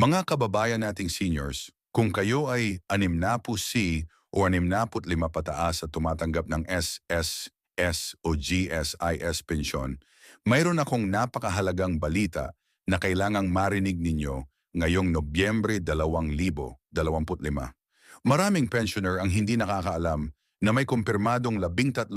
Mga kababayan nating seniors, kung kayo ay 60C o 65 pataas at tumatanggap ng SSS o GSIS pensyon, mayroon akong napakahalagang balita na kailangang marinig ninyo ngayong Nobyembre 2025. Maraming pensioner ang hindi nakakaalam na may kumpirmadong 13,500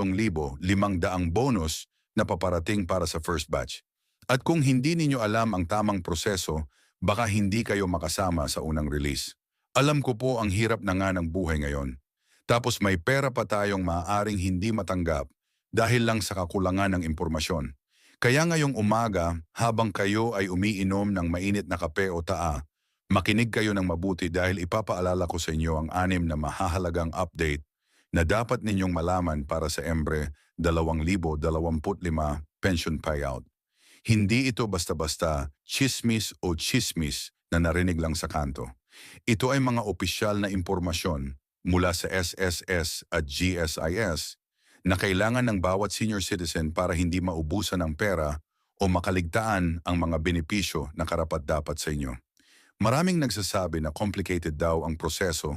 bonus na paparating para sa first batch. At kung hindi ninyo alam ang tamang proseso, baka hindi kayo makasama sa unang release. Alam ko po ang hirap na nga ng buhay ngayon. Tapos may pera pa tayong maaaring hindi matanggap dahil lang sa kakulangan ng impormasyon. Kaya ngayong umaga, habang kayo ay umiinom ng mainit na kape o taa, makinig kayo ng mabuti dahil ipapaalala ko sa inyo ang anim na mahahalagang update na dapat ninyong malaman para sa Embre 2025 pension payout. Hindi ito basta-basta chismis o chismis na narinig lang sa kanto. Ito ay mga opisyal na impormasyon mula sa SSS at GSIS na kailangan ng bawat senior citizen para hindi maubusan ng pera o makaligtaan ang mga benepisyo na karapat-dapat sa inyo. Maraming nagsasabi na complicated daw ang proseso,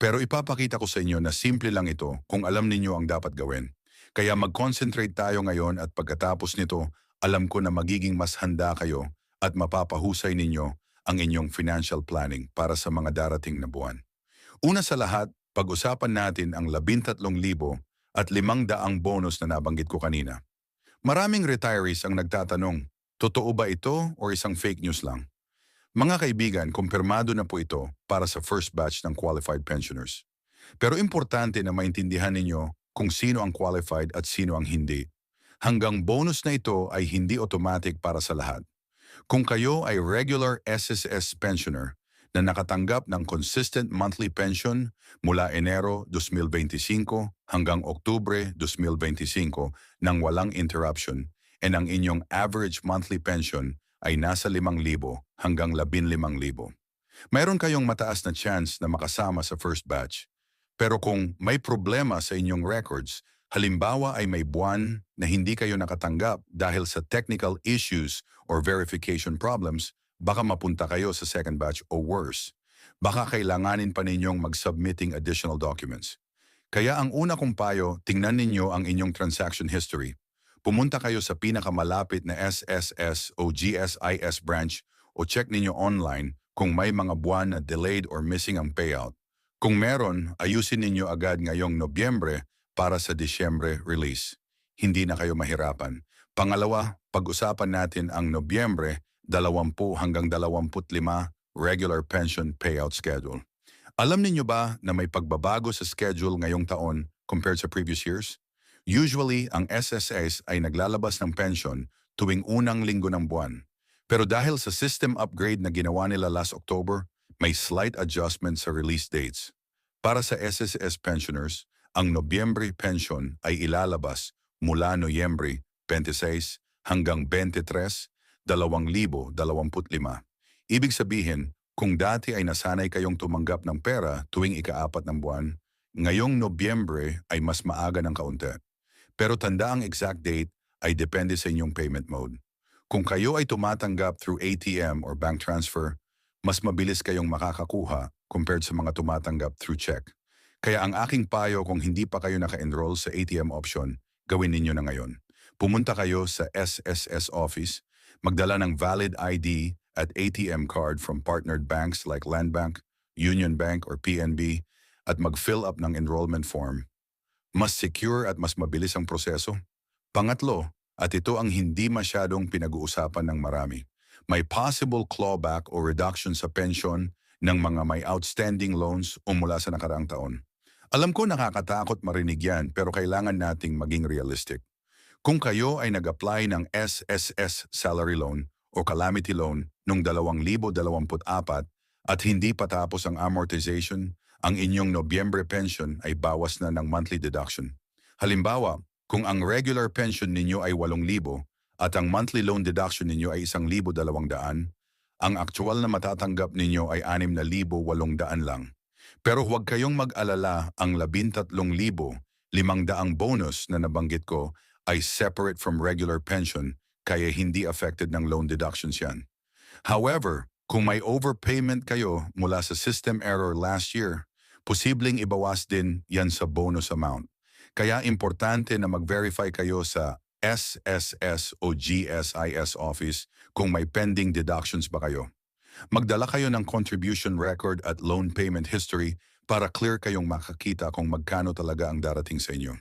pero ipapakita ko sa inyo na simple lang ito kung alam ninyo ang dapat gawin. Kaya mag-concentrate tayo ngayon at pagkatapos nito, alam ko na magiging mas handa kayo at mapapahusay ninyo ang inyong financial planning para sa mga darating na buwan. Una sa lahat, pag-usapan natin ang 13,000 at 500 bonus na nabanggit ko kanina. Maraming retirees ang nagtatanong, totoo ba ito o isang fake news lang? Mga kaibigan, kumpirmado na po ito para sa first batch ng qualified pensioners. Pero importante na maintindihan ninyo kung sino ang qualified at sino ang hindi. Hanggang bonus na ito ay hindi automatic para sa lahat. Kung kayo ay regular SSS pensioner na nakatanggap ng consistent monthly pension mula Enero 2025 hanggang Oktubre 2025 nang walang interruption and ang inyong average monthly pension ay nasa 5,000 hanggang 15,000. Mayroon kayong mataas na chance na makasama sa first batch. Pero kung may problema sa inyong records, halimbawa ay may buwan na hindi kayo nakatanggap dahil sa technical issues or verification problems, baka mapunta kayo sa second batch o worse. Baka kailanganin pa ninyong mag-submitting additional documents. Kaya ang una kong payo, tingnan ninyo ang inyong transaction history. Pumunta kayo sa pinakamalapit na SSS o GSIS branch o check ninyo online kung may mga buwan na delayed or missing ang payout. Kung meron, ayusin ninyo agad ngayong Nobyembre para sa Disyembre release. Hindi na kayo mahirapan. Pangalawa, pag-usapan natin ang Nobyembre 20 hanggang 25 regular pension payout schedule. Alam ninyo ba na may pagbabago sa schedule ngayong taon compared sa previous years? Usually, ang SSS ay naglalabas ng pension tuwing unang linggo ng buwan. Pero dahil sa system upgrade na ginawa nila last October, may slight adjustment sa release dates. Para sa SSS pensioners, ang Nobyembre pension ay ilalabas mula Noyembre 26 hanggang 23, 2025. Ibig sabihin, kung dati ay nasanay kayong tumanggap ng pera tuwing ikaapat ng buwan, ngayong Nobyembre ay mas maaga ng kaunti. Pero tanda ang exact date ay depende sa inyong payment mode. Kung kayo ay tumatanggap through ATM or bank transfer, mas mabilis kayong makakakuha compared sa mga tumatanggap through check. Kaya ang aking payo kung hindi pa kayo naka-enroll sa ATM option, gawin ninyo na ngayon. Pumunta kayo sa SSS office, magdala ng valid ID at ATM card from partnered banks like Landbank, Union Bank or PNB at mag-fill up ng enrollment form. Mas secure at mas mabilis ang proseso. Pangatlo, at ito ang hindi masyadong pinag-uusapan ng marami, may possible clawback o reduction sa pension ng mga may outstanding loans o mula sa nakaraang taon. Alam ko nakakatakot marinig yan pero kailangan nating maging realistic. Kung kayo ay nag-apply ng SSS salary loan o calamity loan noong 2024 at hindi pa tapos ang amortization, ang inyong Nobyembre pension ay bawas na ng monthly deduction. Halimbawa, kung ang regular pension ninyo ay 8,000 at ang monthly loan deduction ninyo ay 1,200, ang actual na matatanggap ninyo ay 6,800 lang. Pero huwag kayong mag-alala ang 13,500 bonus na nabanggit ko ay separate from regular pension kaya hindi affected ng loan deductions yan. However, Kung may overpayment kayo mula sa system error last year, posibleng ibawas din yan sa bonus amount. Kaya importante na mag-verify kayo sa SSS o GSIS office kung may pending deductions ba kayo. Magdala kayo ng contribution record at loan payment history para clear kayong makakita kung magkano talaga ang darating sa inyo.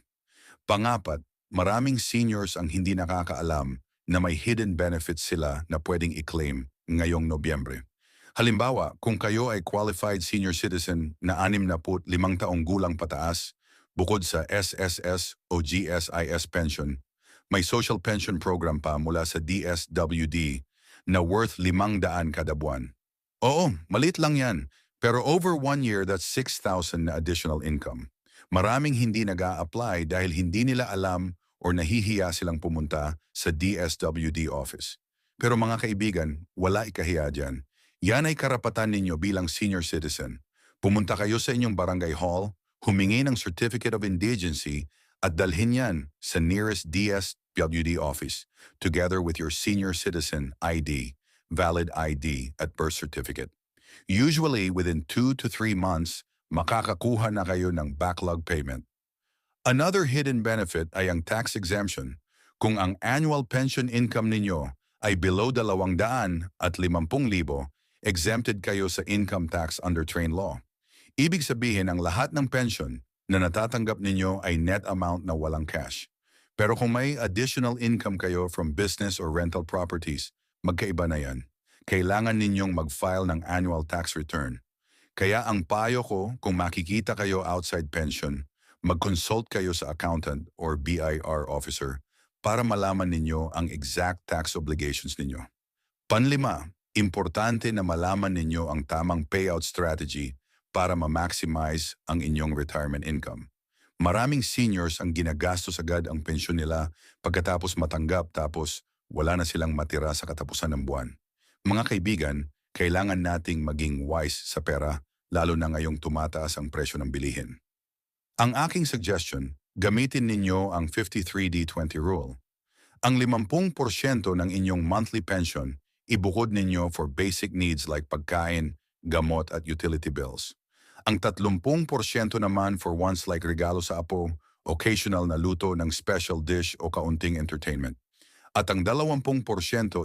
Pangapat, maraming seniors ang hindi nakakaalam na may hidden benefits sila na pwedeng i-claim ngayong Nobyembre. Halimbawa, kung kayo ay qualified senior citizen na 65 taong gulang pataas, bukod sa SSS o GSIS pension, may social pension program pa mula sa DSWD na worth 500 kada buwan. Oo, maliit lang yan, pero over one year that's 6,000 na additional income. Maraming hindi nag apply dahil hindi nila alam or nahihiya silang pumunta sa DSWD office. Pero mga kaibigan, wala ikahiya dyan. Yan ay karapatan ninyo bilang senior citizen. Pumunta kayo sa inyong barangay hall, humingi ng Certificate of Indigency at dalhin yan sa nearest DSWD office together with your senior citizen ID, valid ID at birth certificate. Usually within 2 to 3 months, makakakuha na kayo ng backlog payment. Another hidden benefit ay ang tax exemption. Kung ang annual pension income ninyo ay below 200 at 50,000, exempted kayo sa income tax under train law. Ibig sabihin ang lahat ng pension na natatanggap ninyo ay net amount na walang cash. Pero kung may additional income kayo from business or rental properties, magkaiba na yan. Kailangan ninyong mag-file ng annual tax return. Kaya ang payo ko kung makikita kayo outside pension, mag-consult kayo sa accountant or BIR officer para malaman ninyo ang exact tax obligations ninyo. Panlima, importante na malaman ninyo ang tamang payout strategy para ma-maximize ang inyong retirement income. Maraming seniors ang ginagastos agad ang pensyon nila pagkatapos matanggap tapos wala na silang matira sa katapusan ng buwan. Mga kaibigan, kailangan nating maging wise sa pera lalo na ngayong tumataas ang presyo ng bilihin. Ang aking suggestion, gamitin ninyo ang 53D20 rule. Ang 50% ng inyong monthly pension, ibukod ninyo for basic needs like pagkain, gamot at utility bills. Ang 30% naman for ones like regalo sa apo, occasional na luto ng special dish o kaunting entertainment. At ang 20%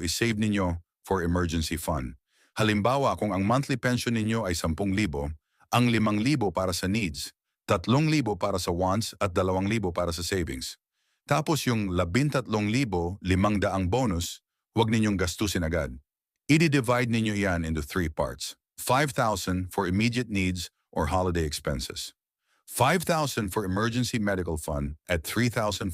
is-save ninyo for emergency fund. Halimbawa, kung ang monthly pension ninyo ay 10,000, ang 5,000 para sa needs, 3,000 para sa wants at 2,000 para sa savings. Tapos yung 13,500 bonus, huwag ninyong gastusin agad. I-divide ninyo yan into three parts. 5,000 for immediate needs or holiday expenses. 5,000 for emergency medical fund at 3,500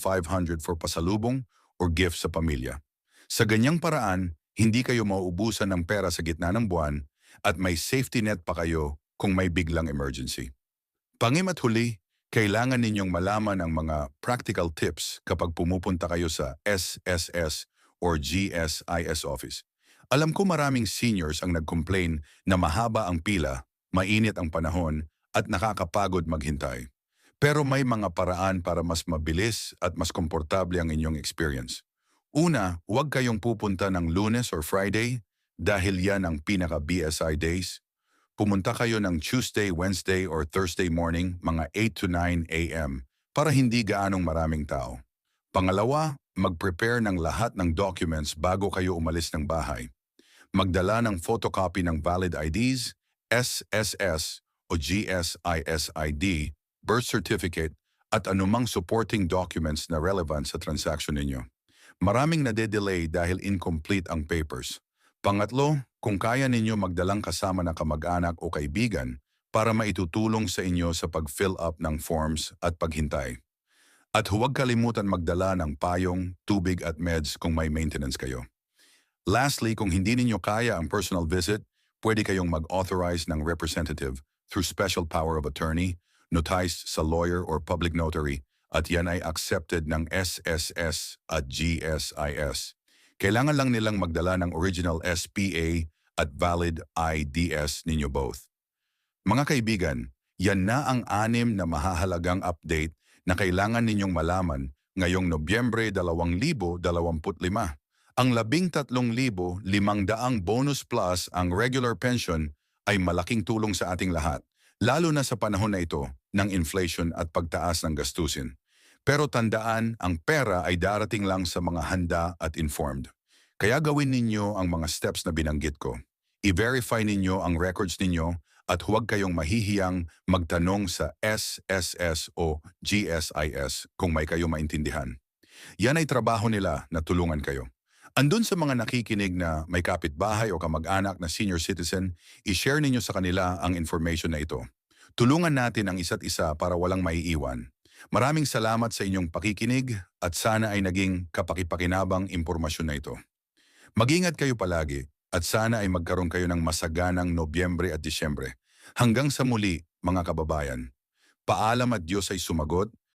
for pasalubong or gift sa pamilya. Sa ganyang paraan, hindi kayo mauubusan ng pera sa gitna ng buwan at may safety net pa kayo kung may biglang emergency. Pangim at huli, kailangan ninyong malaman ang mga practical tips kapag pumupunta kayo sa SSS or GSIS office. Alam ko maraming seniors ang nag-complain na mahaba ang pila, mainit ang panahon, at nakakapagod maghintay. Pero may mga paraan para mas mabilis at mas komportable ang inyong experience. Una, huwag kayong pupunta ng lunes or Friday dahil yan ang pinaka-BSI days pumunta kayo ng Tuesday, Wednesday, or Thursday morning mga 8 to 9 a.m. para hindi gaanong maraming tao. Pangalawa, mag-prepare ng lahat ng documents bago kayo umalis ng bahay. Magdala ng photocopy ng valid IDs, SSS o GSIS-ID, birth certificate, at anumang supporting documents na relevant sa transaction ninyo. Maraming nade-delay dahil incomplete ang papers. Pangatlo, kung kaya ninyo magdalang kasama na kamag-anak o kaibigan para maitutulong sa inyo sa pag-fill up ng forms at paghintay. At huwag kalimutan magdala ng payong, tubig at meds kung may maintenance kayo. Lastly, kung hindi ninyo kaya ang personal visit, pwede kayong mag-authorize ng representative through special power of attorney, notized sa lawyer or public notary, at yan ay accepted ng SSS at GSIS. Kailangan lang nilang magdala ng original SPA at valid IDS ninyo both. Mga kaibigan, yan na ang anim na mahahalagang update na kailangan ninyong malaman ngayong Nobyembre 2025 Ang 13,500 bonus plus ang regular pension ay malaking tulong sa ating lahat, lalo na sa panahon na ito ng inflation at pagtaas ng gastusin. Pero tandaan, ang pera ay darating lang sa mga handa at informed. Kaya gawin ninyo ang mga steps na binanggit ko. I-verify ninyo ang records ninyo at huwag kayong mahihiyang magtanong sa SSS o GSIS kung may kayo maintindihan. Yan ay trabaho nila na tulungan kayo. Andun sa mga nakikinig na may kapitbahay o kamag-anak na senior citizen, i-share ninyo sa kanila ang information na ito. Tulungan natin ang isa't isa para walang maiiwan. Maraming salamat sa inyong pakikinig at sana ay naging kapakipakinabang impormasyon na ito. Mag-ingat kayo palagi at sana ay magkaroon kayo ng masaganang Nobyembre at Disyembre. Hanggang sa muli, mga kababayan. Paalam at Diyos ay sumagot